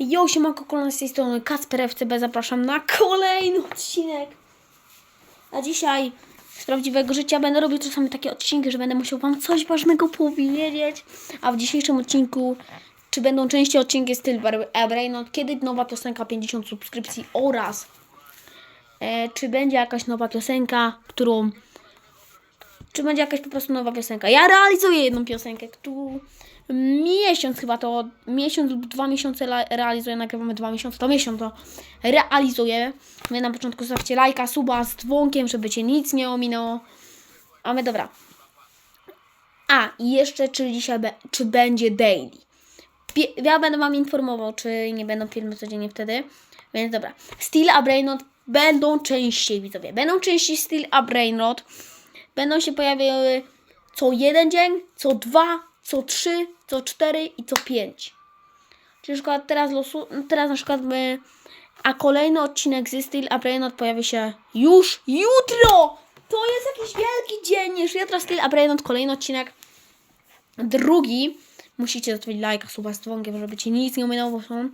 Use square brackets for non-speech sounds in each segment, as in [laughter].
Jo, siemanko, kolana z tej strony Kacper FCB, zapraszam na kolejny odcinek. A dzisiaj z prawdziwego życia będę robił czasami takie odcinki, że będę musiał wam coś ważnego powiedzieć. A w dzisiejszym odcinku, czy będą częściej odcinki z styl Brainot, kiedy nowa piosenka 50 subskrypcji oraz e, czy będzie jakaś nowa piosenka, którą czy będzie jakaś po prostu nowa piosenka. Ja realizuję jedną piosenkę, którą miesiąc chyba to, miesiąc lub dwa miesiące realizuję, nagrywamy dwa miesiące, to miesiąc to realizuję. Wy na początku zostawcie lajka, suba z dzwonkiem, żeby cię nic nie ominęło. A my dobra. A, i jeszcze czy dzisiaj, be, czy będzie daily. Ja będę wam informował, czy nie będą filmy codziennie wtedy. Więc dobra. Steel a Brainrot będą częściej, widzowie. Będą częściej Steel a Brainrot. Będą się pojawiały co jeden dzień, co dwa, co trzy, co cztery i co pięć. Czyli na przykład teraz, losu, teraz na przykład my, a kolejny odcinek z Steel a Brainrot pojawi się już jutro! To jest jakiś wielki dzień, już jutro Steel a Brainrot, kolejny odcinek. Drugi, musicie zostawić lajka, suba z dzwonkiem, żeby cię nic nie ominęło, bo są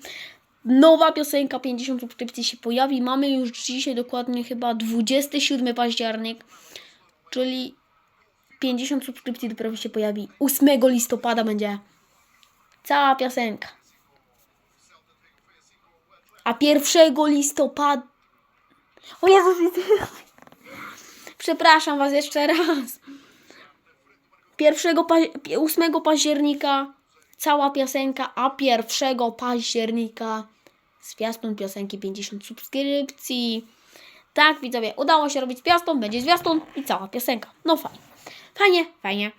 nowa piosenka, 50 subskrypcji się pojawi. Mamy już dzisiaj dokładnie chyba 27 październik, czyli 50 subskrypcji dopiero się pojawi. 8 listopada będzie cała piosenka. A 1 listopada... O Jezus, [laughs] przepraszam was jeszcze raz. 1 pa- 8 października cała piosenka, a 1 października zwiastun piosenki 50 subskrypcji. Tak, widzowie, udało się robić zwiastun, będzie zwiastun i cała piosenka. No fajnie. Fajnie, fajnie.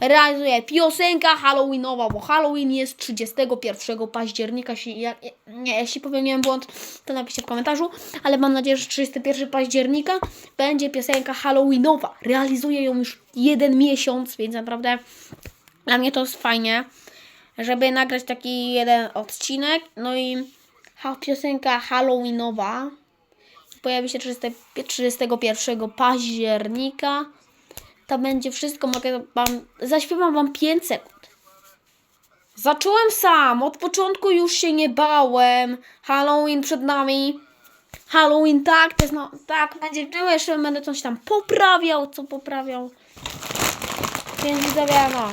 Realizuję piosenka Halloweenowa, bo Halloween jest 31 października. Jeśli, ja, nie, jeśli popełniłem błąd, to napiszcie w komentarzu, ale mam nadzieję, że 31 października będzie piosenka Halloweenowa. Realizuję ją już jeden miesiąc, więc naprawdę dla mnie to jest fajnie, żeby nagrać taki jeden odcinek. No i piosenka Halloweenowa pojawi się 30, 31 października. To będzie wszystko, mogę wam, zaśpiewam wam 5 sekund. Zacząłem sam, od początku już się nie bałem. Halloween przed nami. Halloween tak, to jest no, tak, będzie, no jeszcze będę coś tam poprawiał, co poprawiał. Więc widzowie, no.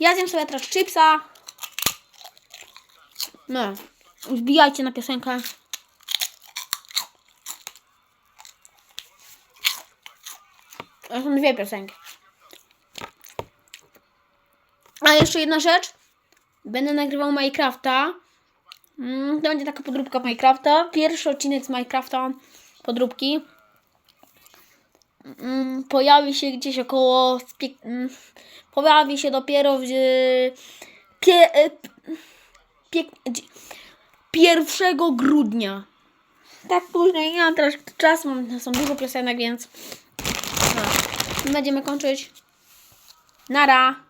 Ja zjem sobie teraz chipsa. No, wbijajcie na piosenkę. To są dwie piosenki. A jeszcze jedna rzecz. Będę nagrywał Minecrafta. Mm, To będzie taka podróbka Minecrafta. Pierwszy odcinek z Minecrafta podróbki. Mm, Pojawi się gdzieś około. mm, Pojawi się dopiero w. Pie, e, pie, dzie- 1 grudnia. Tak później, nie mam teraz czasu, mam są dużo piosenek, więc no. Będziemy kończyć. Nara.